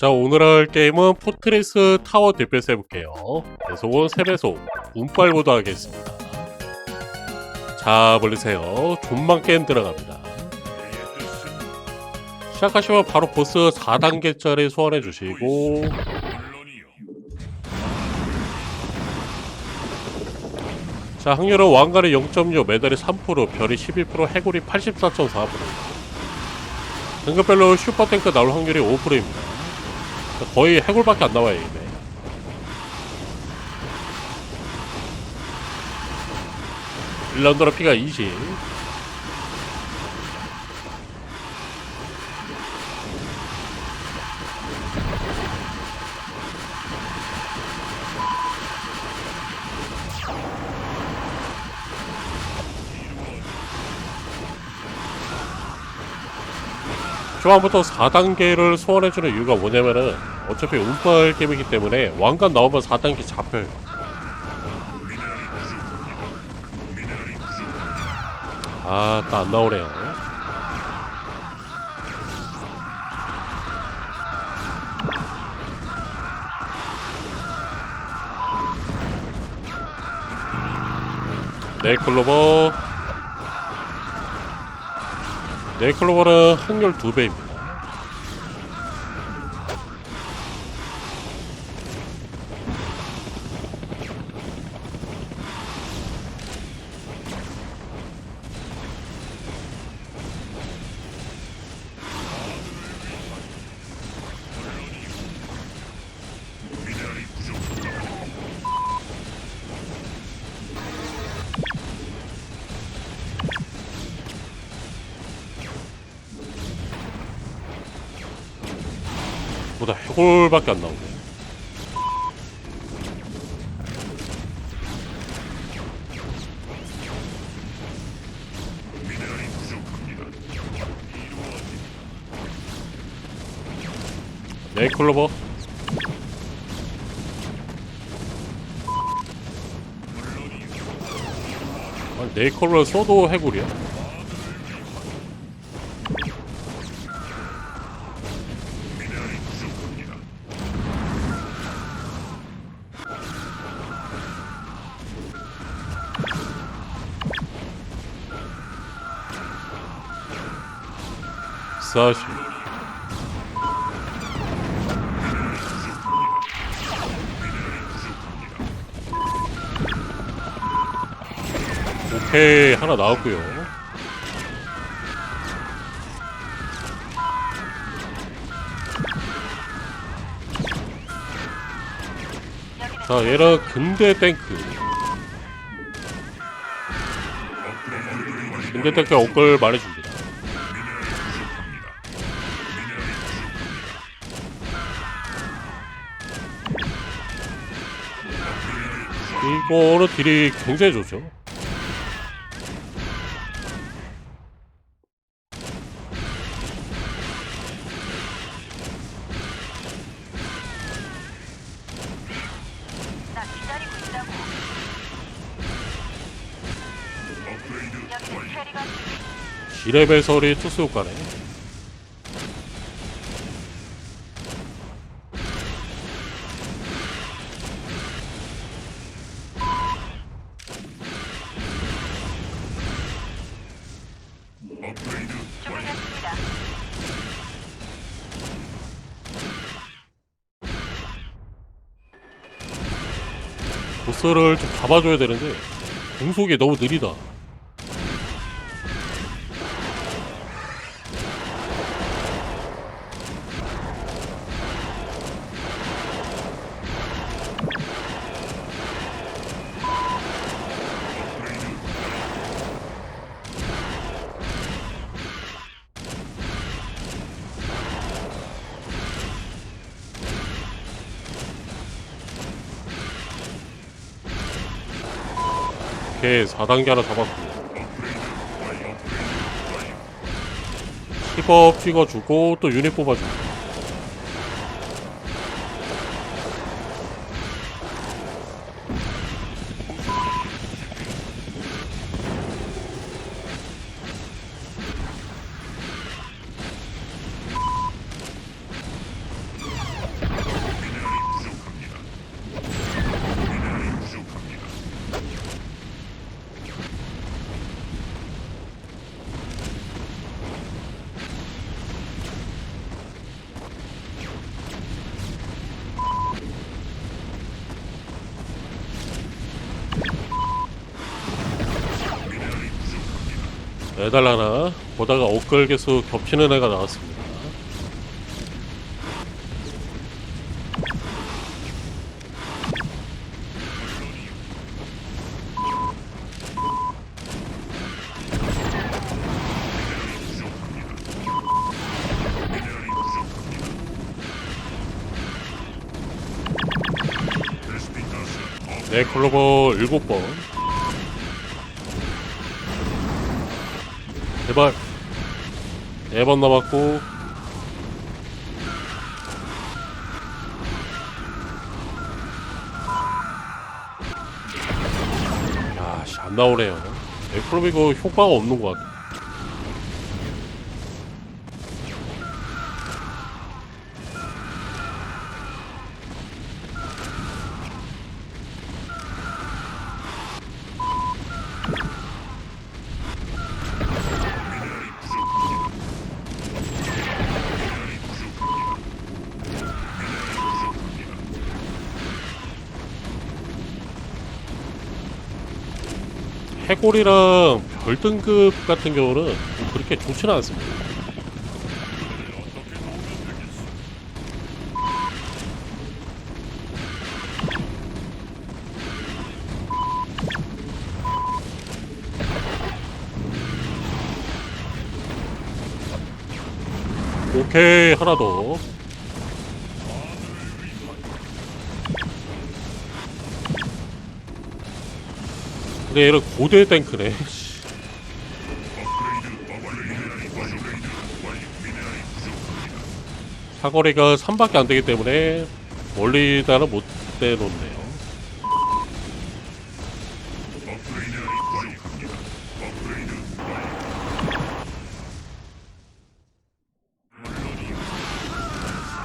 자 오늘 할 게임은 포트리스 타워 뒷배스 해볼게요. 배속은 3배속. 운빨보도 하겠습니다. 자 벌리세요. 존만 게임 들어갑니다. 시작하시면 바로 보스 4단계짜리 소환해 주시고. 자 확률은 왕관이 0.6 메달이 3% 별이 11% 해골이 84.4% 등급별로 슈퍼탱크 나올 확률이 5%입니다 거의 해골밖에 안 나와요 이게 일라운드라 피가 20 초반부터 4단계를 소환해주는 이유가 뭐냐면은 어차피 운빨 게임이기 때문에 왕관 나오면 4단계 잡혀요 아, 또 안 나오네요. 네이클로버 네이클로버는 확률 2배입니다. 보다 해골밖에 안 나오네. 네, 클로버. 아니, 네이클로버 써도 해골이야? 사실 오케이 하나 나왔고요. 자 얘는 근대 탱크. 근대 탱크 업글 많이 줍니다 이거는 딜이 굉장히 좋죠. 지뢰 설이 투수 효과네. 보스를 좀 잡아줘야 되는데 공속이 너무 느리다. 오케이 4단계 하나 잡았고 10업 찍어주고 또 유닛 뽑아주고 메달 하나 엇걸 개수 겹치는 애가 나왔습니다. 네, 클로버 7번. 제발. 4번 남았고. 야, 씨, 안 나오네요. 네, 효과가 없는 것 같아. 해골이랑 별등급 같은 경우는 그렇게 좋지는 않습니다. 오케이 하나 더 근데 얘는 고대 탱크네. 씨. 사거리가 3밖에 안 되기 때문에 멀리다는 못 내놓네요.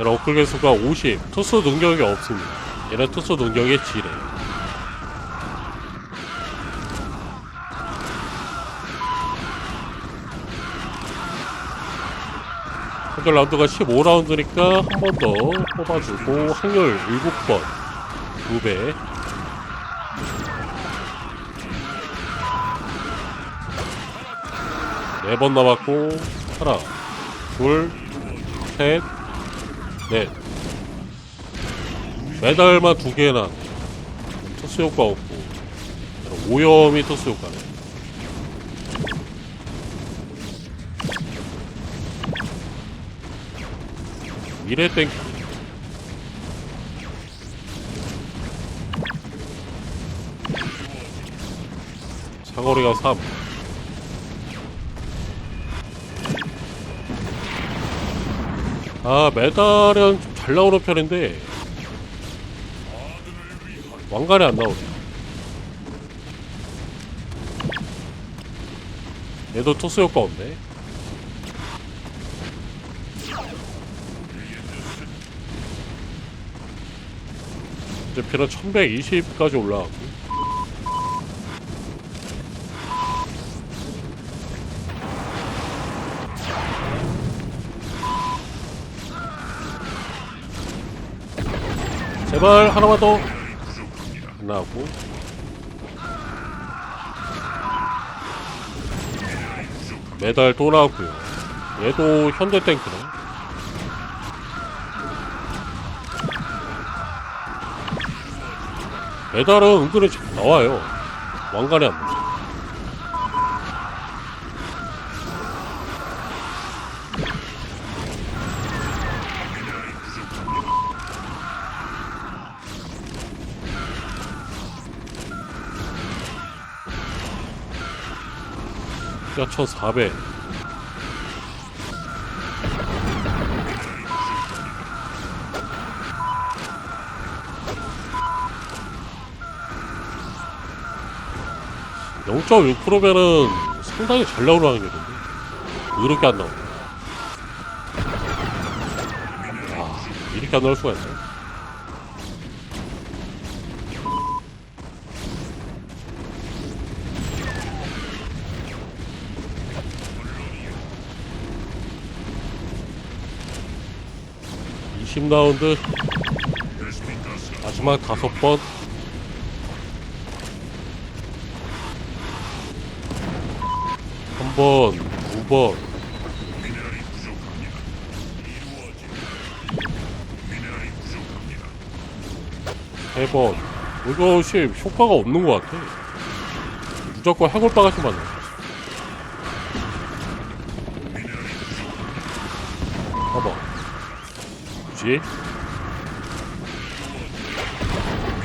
얘는 업글 개수가 50 투수 능력이 없습니다. 얘는 투수 능력이 지 래 현재 라운드가 15라운드니까 한 번 더 뽑아주고 확률 7번. 2배. 네 번 남았고 하나 둘셋넷. 메달만 두 개나 토스 효과 없고. 오염이 토스 효과네 미래 땡 사거리가 3 아, 메달은 좀 잘 나오는 편인데 왕관이 안 나오네. 얘도 토스 효과 없네. 이제 피는 1120까지 올라가고. 제발 하나만 더. 안 나오고. 메달 또 나왔고요. 얘도 현대 탱크네 메달은 은근히 잘 나와요 왕관이 안 나와 야, 1400. (0.6%면은) 상당히 잘 나오는 확률인데 이렇게 안 나오네. 아 이렇게 안 나올 수가 있어 (20 라운드) 마지막 다섯 번 한 4번, 9번. 세번 이거 씨 효과가 없는 것 같아. 무조건 해골 바가지 맞네. 봐봐. 뭐지?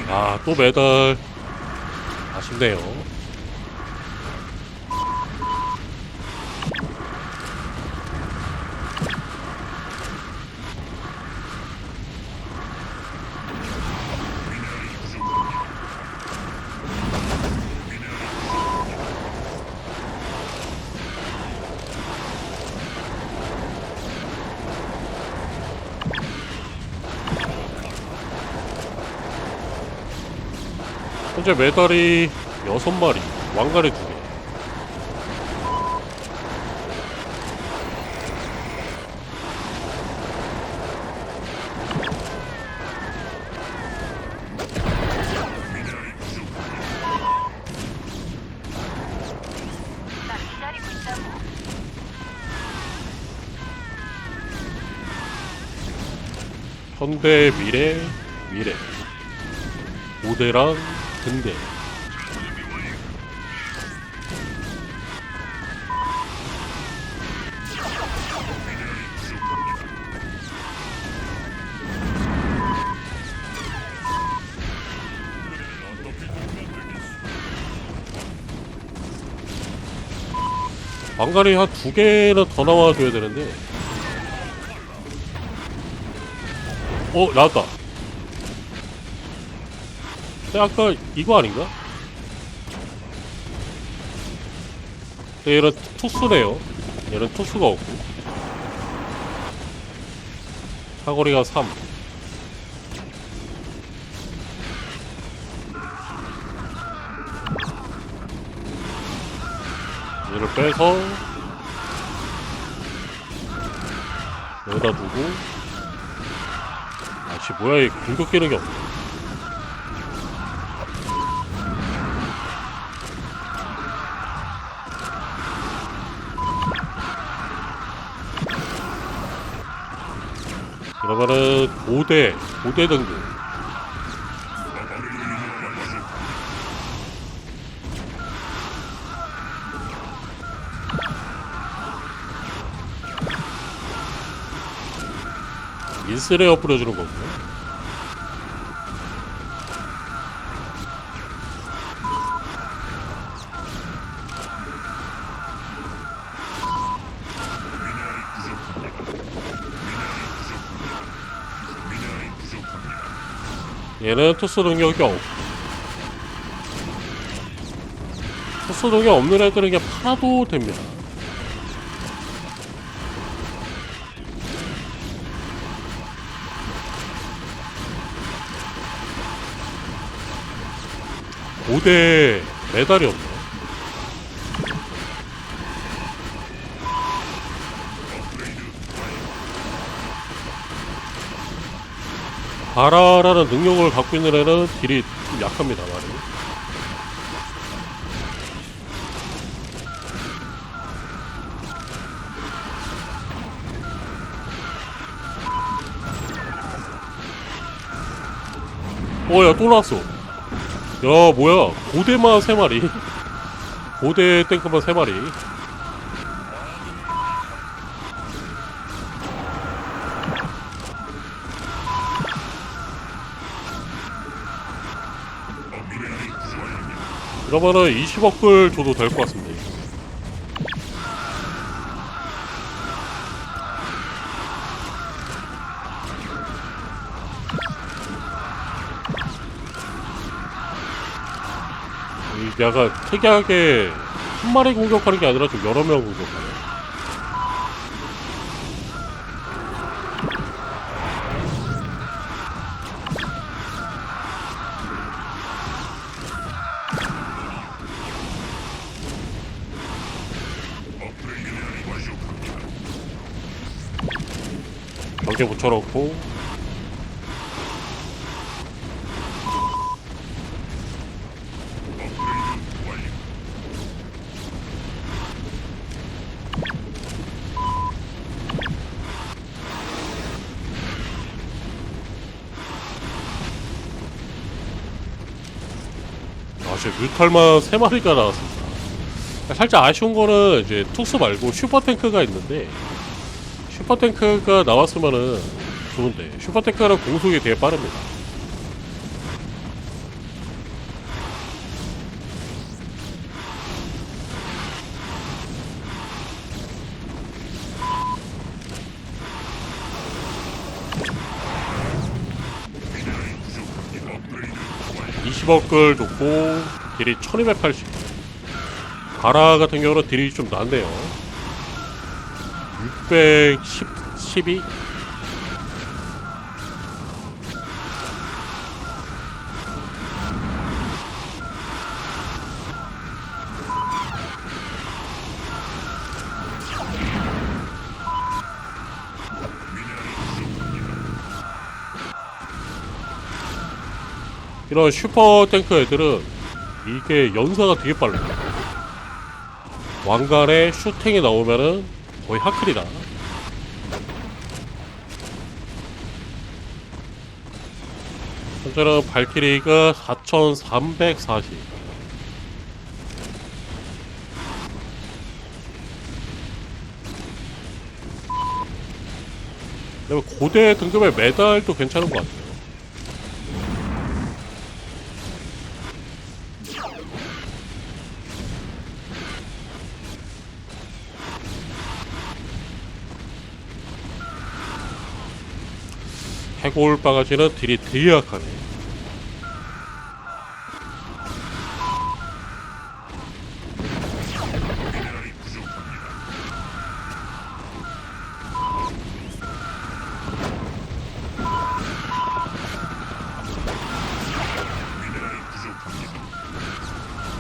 아, 또 메달. 아쉽네요. 현재 메달이 6마리, 왕관이 2개. 나 기다리고 있다고. 현대, 미래, 미래. 고대랑 근대. 왕관이 한 두 개는 더 나와줘야 되는데. 어, 나왔다. 근데 아까 이거 아닌가? 얘는 투수네요. 얘는 투수가 없고. 사거리가 3. 얘를 빼서 여기다 두고 아씨 뭐야 이 공격 기능이 없네 그러면은 5대 5대 등급 인스레어 뿌려주는 거구나 얘는 투수 능력이 없 투수 능력 없는 그냥 팔아도 됩니다. 고대 메달이 없네 바라라는 능력을 갖고 있는 애는 딜이 좀 약합니다 많이 어야 또 나왔어. 야 뭐야? 고대만 세 마리. 고대 땡크만 세 마리 이러면은 20억 불 줘도 될 것 같습니다 이 약간 특이하게 한 마리 공격하는 게 아니라 좀 여러 명 공격하네. 붙어놓고. 아제 뮤탈만 3마리가 나왔습니다. 살짝 아쉬운 거는 이제 툭스 말고 슈퍼탱크가 있는데 슈퍼탱크가 나왔으면은 좋은데 슈퍼탱크는 공속이 되게 빠릅니다. 이 20억을 줬고 딜이 1280 가라 같은 경우는 딜이 좀 낮네요 610 12 이런 슈퍼 탱크 애들은 이게 연사가 되게 빨라요. 왕관에 슈팅이 나오면은 거의 하킬이다. 현재는 발키리가 4340. 그리고 고대 등급의 메달도 괜찮은 것 같아요. 해골 바가지는 딜이 되게 약하네.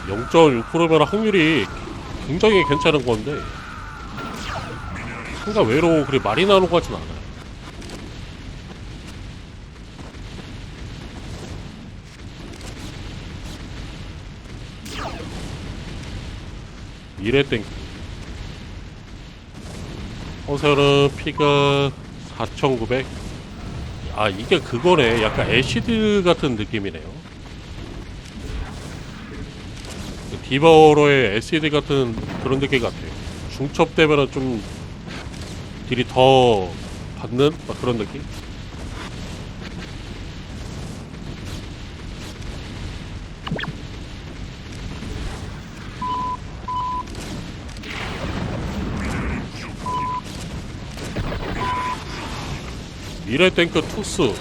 (0.6%면) 확률이 굉장히 괜찮은 건데 생각 외로 그리 많이 나오는 것 같진 않아요 미래 땡 허세는 피가 4,900. 아 이게 그거네. 약간 애시드 같은 느낌이네요. 그 디버로의 애시드 같은 그런 느낌 같아요. 중첩 되면은 좀 딜이 더 받는 막 그런 느낌. 미래 탱크 투스.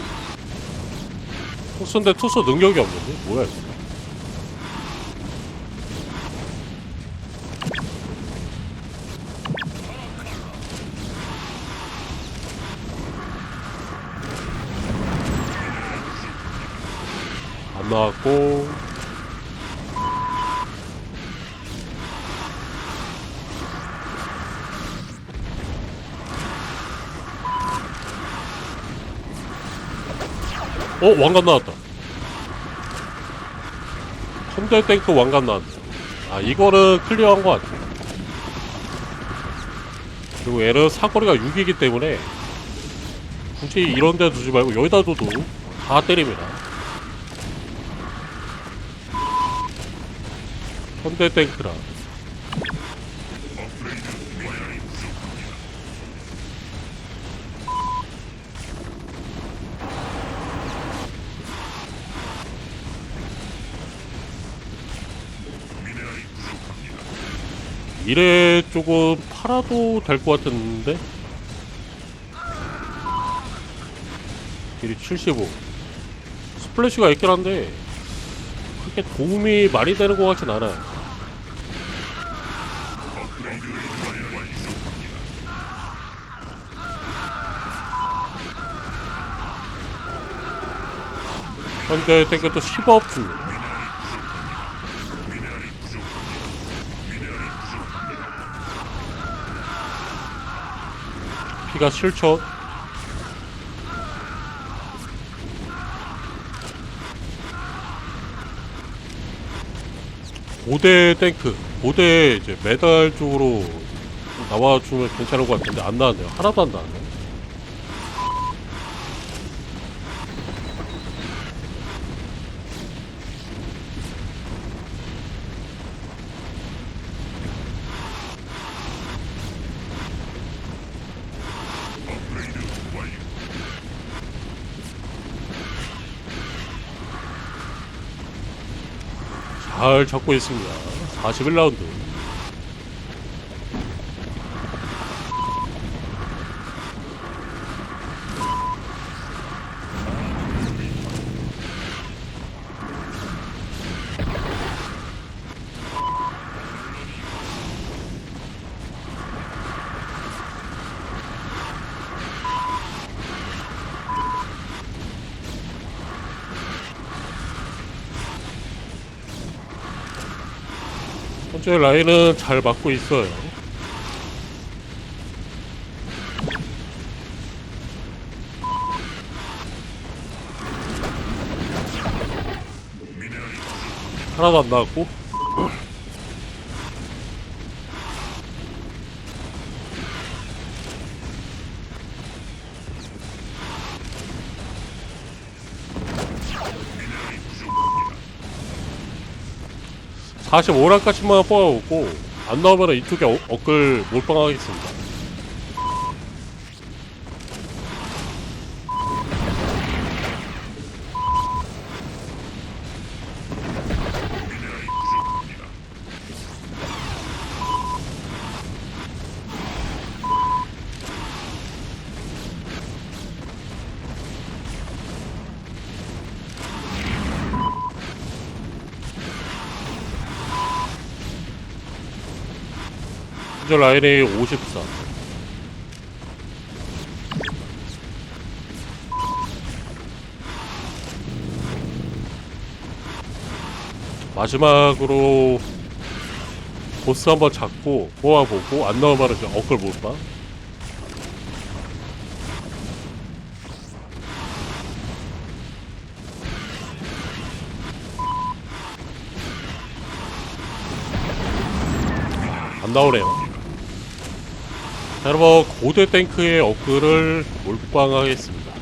투스인데 투스 능력이 없는데 뭐야 이거? 안 나왔고 어 왕관 나왔다. 컴퓨터 탱크 왕관 나왔네. 아 이거는 클리어한 것 같아. 그리고 얘는 사거리가 6이기 때문에 굳이 이런 데 두지 말고 여기다 둬도 다 때립니다. 현대 탱크라 미래 쪽은 팔아도 될 것 같은데? 길이 75 스플래시가 있긴 한데 그렇게 도움이 많이 되는 것 같진 않아요. 현재 탱크도 10업 중 피가 7초. 고대 탱크 고대 이제 메달 쪽으로 나와주면 괜찮을 것 같은데 안 나왔네요. 하나도 안 나왔네 잘 잡고 있습니다. 41라운드 현재 라인은 잘 막고 있어요. 하나도 안 나왔고 45랑까지만 뽑아오고 안 나오면 이쪽에 어, 업글 몰빵하겠습니다 현재 라인이 54 마지막으로 보스 한번 잡고 뽑아보고 안 나오면 어글 몰빵 안 나오네요. 자, 여러분 고대 탱크의 업글을 몰빵하겠습니다.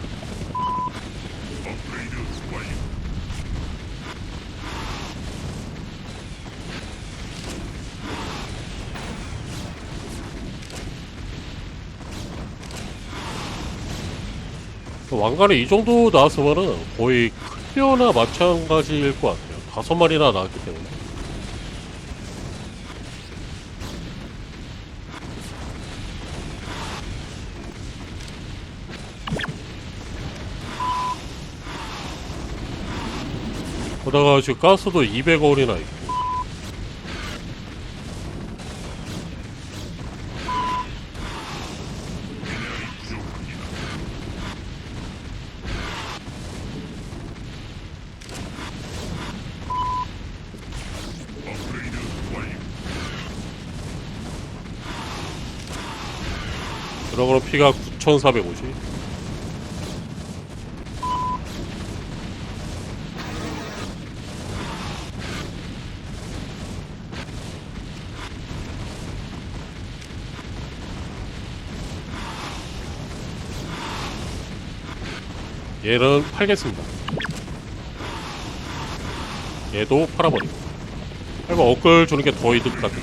왕관에 이 정도 나왔으면은 거의 클리어나 마찬가지일 것 같아요. 다섯 마리나 나왔기 때문에. 거다가 지금 가스도 200원이나 있고. 그러므로 피가 9450 얘는 팔겠습니다. 얘도 팔아버리고. 그리고 업글 주는 게 더 이득 같은.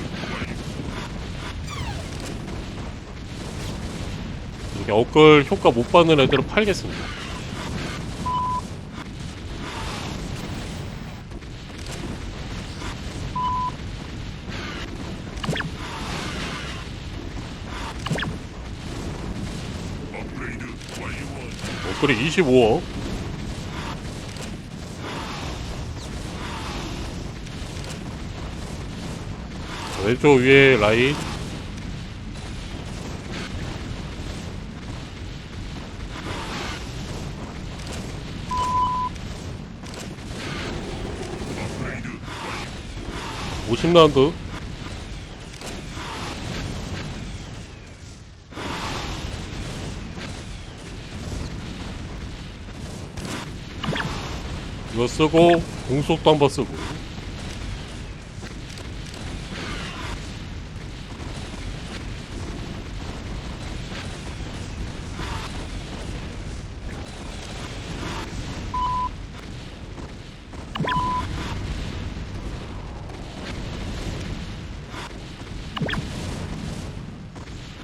이렇게 업글 효과 못 받는 애들은 팔겠습니다. 업글이 25억. 왼쪽 위에 라인 오십 라운드 이거 쓰고 공속도 한번 쓰고.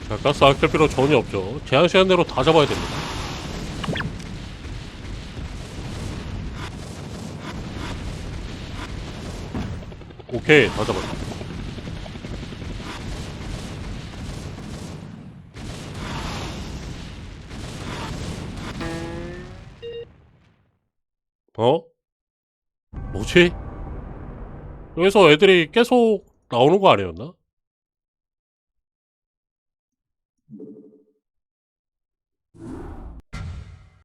자 가스 아낄 필요 전혀 없죠. 제한 시간 내로 다 잡아야 됩니다 오케이 다 잡았다 어? 뭐지? 여기서 애들이 계속 나오는 거 아니었나?